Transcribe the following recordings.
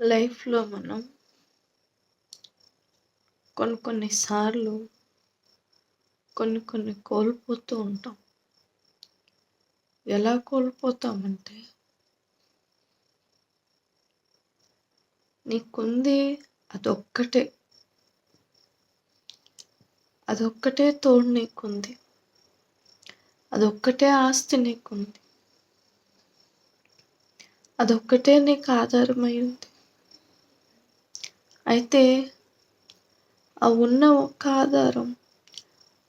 లైఫ్లో మనం కొన్ని కొన్నిసార్లు కొన్ని కొన్ని కోల్పోతూ ఉంటాం. ఎలా కోల్పోతామంటే నీకుంది అదొక్కటే. అదొక్కటే తోడు నీకుంది. అదొక్కటే ఆస్తి నీకుంది. అదొక్కటే నీకు ఆధారమై ఉంది. అయితే ఆ ఉన్న ఒక్క ఆధారం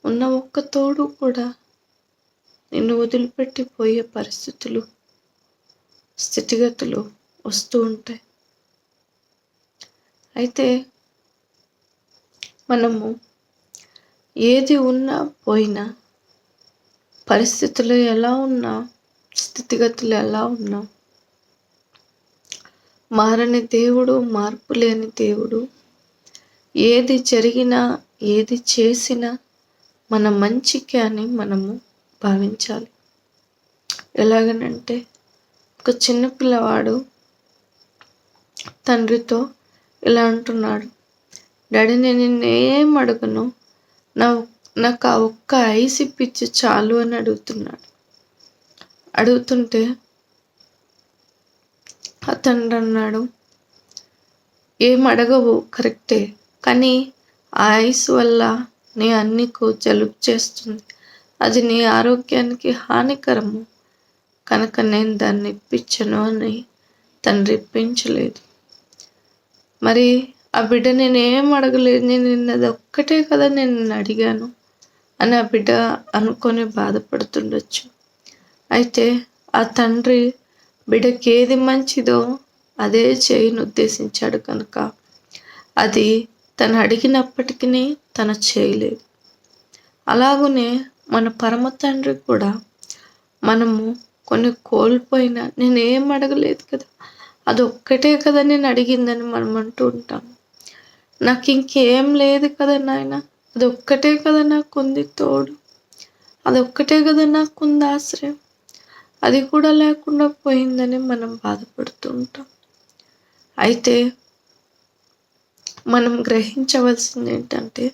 ఉన్న ఒక్క తోడు కూడా నిన్ను వదిలిపెట్టి పోయే పరిస్థితులు స్థితిగతులు వస్తూ ఉంటాయి. అయితే మనము ఏది ఉన్నా పోయినా పరిస్థితులు ఎలా ఉన్నా స్థితిగతులు ఎలా ఉన్నా మారని దేవుడు మార్పు లేని దేవుడు. ఏది జరిగినా ఏది చేసినా మన మంచికి అని మనము భావించాలి. ఎలాగనంటే ఒక చిన్న పిల్లవాడు తండ్రితో ఇలా అంటున్నాడు. డాడీ నేను నిన్నేం అడగను? నా నాకు ఆ ఒక్క ఐస్ ఇప్పించి చాలు అని అడుగుతున్నాడు. అడుగుతుంటే ఆ తండ్రి అన్నాడు ఏం అడగవు కరెక్టే. కానీ ఆ ఐస్ వల్ల నీ అన్నికు జలుబు చేస్తుంది. అది నీ ఆరోగ్యానికి హానికరము. కనుక నేను దాన్ని ఇప్పించను అని తండ్రి ఇప్పించలేదు. మరి ఆ బిడ్డ నేనేం అడగలేదు? నేను నిన్నది ఒక్కటే కదా నేను నిన్ను అడిగాను అని ఆ బిడ్డ అనుకొని బాధపడుతుండొచ్చు. అయితే ఆ తండ్రి బిడ్డకి ఏది మంచిదో అదే చేయను ఉద్దేశించాడు కనుక. అది తను అడిగినప్పటికీ తన చేయలేదు. అలాగనే మన పరమ తండ్రి కూడా మనము కొన్ని కోల్పోయినా నేనేం అడగలేదు కదా. అది ఒక్కటే కదా నేను అడిగిందని మనం అంటూ ఉంటాం. నాకు ఇంకేం లేదు కదా నాయన. అది ఒక్కటే కదా నాకు ఉంది తోడు. అది ఒక్కటే కదా నాకు ఉంది ఆశ్రయం. అది కూడా లేకుండా పోయిందని మనం బాధపడుతూ ఉంటాం అయితే మనం గ్రహించవలసింది ఏంటంటే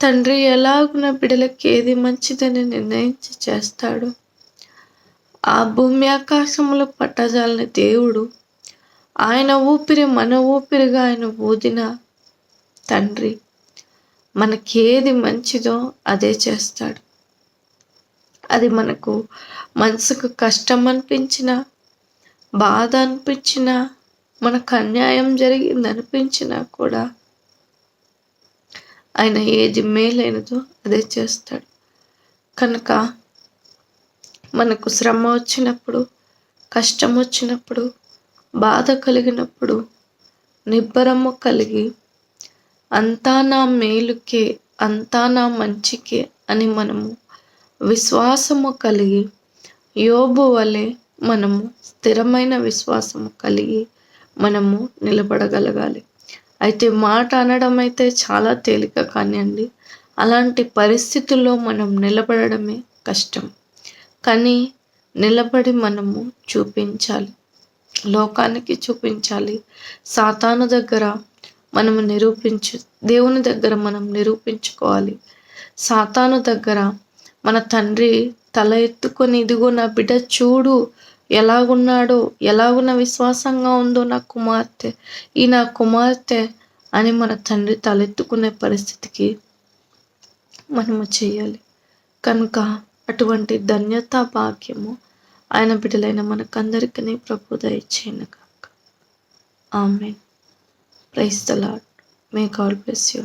తండ్రి ఎలాగున బిడలకి ఏది మంచిదని నిర్ణయించి చేస్తాడు ఆ భూమి ఆకాశముల పట్టజాలని దేవుడు ఆయన ఊపిరి మన ఊపిరిగా ఆయన ఊదిన తండ్రి మనకేది మంచిదో అదే చేస్తాడు. అది మనకు మనసుకు కష్టం అనిపించిన బాధ అనిపించిన మనకు అన్యాయం జరిగింది అనిపించినా కూడా ఆయన ఏది మేలైనదో అదే చేస్తాడు. కనుక మనకు శ్రమ వచ్చినప్పుడు కష్టం వచ్చినప్పుడు బాధ కలిగినప్పుడు నిబ్బరము కలిగి అంతా నా మేలుకే అంతా నా మంచికే అని మనము విశ్వాసము కలిగి యోబు వలె మనము స్థిరమైన విశ్వాసము కలిగి మనము నిలబడగలగాలి. అయితే మాట అనడం అయితే చాలా తేలిక కానివ్వండి అలాంటి పరిస్థితుల్లో మనం నిలబడడమే కష్టం. కానీ నిలబడి మనము చూపించాలి. లోకానికి చూపించాలి. సాతాను దగ్గర మనము నిరూపించు దేవుని దగ్గర మనం నిరూపించుకోవాలి. సాతాను దగ్గర మన తండ్రి తల ఎత్తుకొని ఇదిగో నా బిడ్డ చూడు ఎలాగున్నాడో ఎలాగున్న విశ్వాసంగా ఉందో నా కుమార్తె ఈ నా కుమార్తె అని మన తండ్రి తలెత్తుకునే పరిస్థితికి మనము చేయాలి. కనుక అటువంటి ధన్యతా భాగ్యము ఆయన బిడ్డలైన మనకందరికీ ప్రభు దయచేయను కాక ఆమె praise the lord may God bless you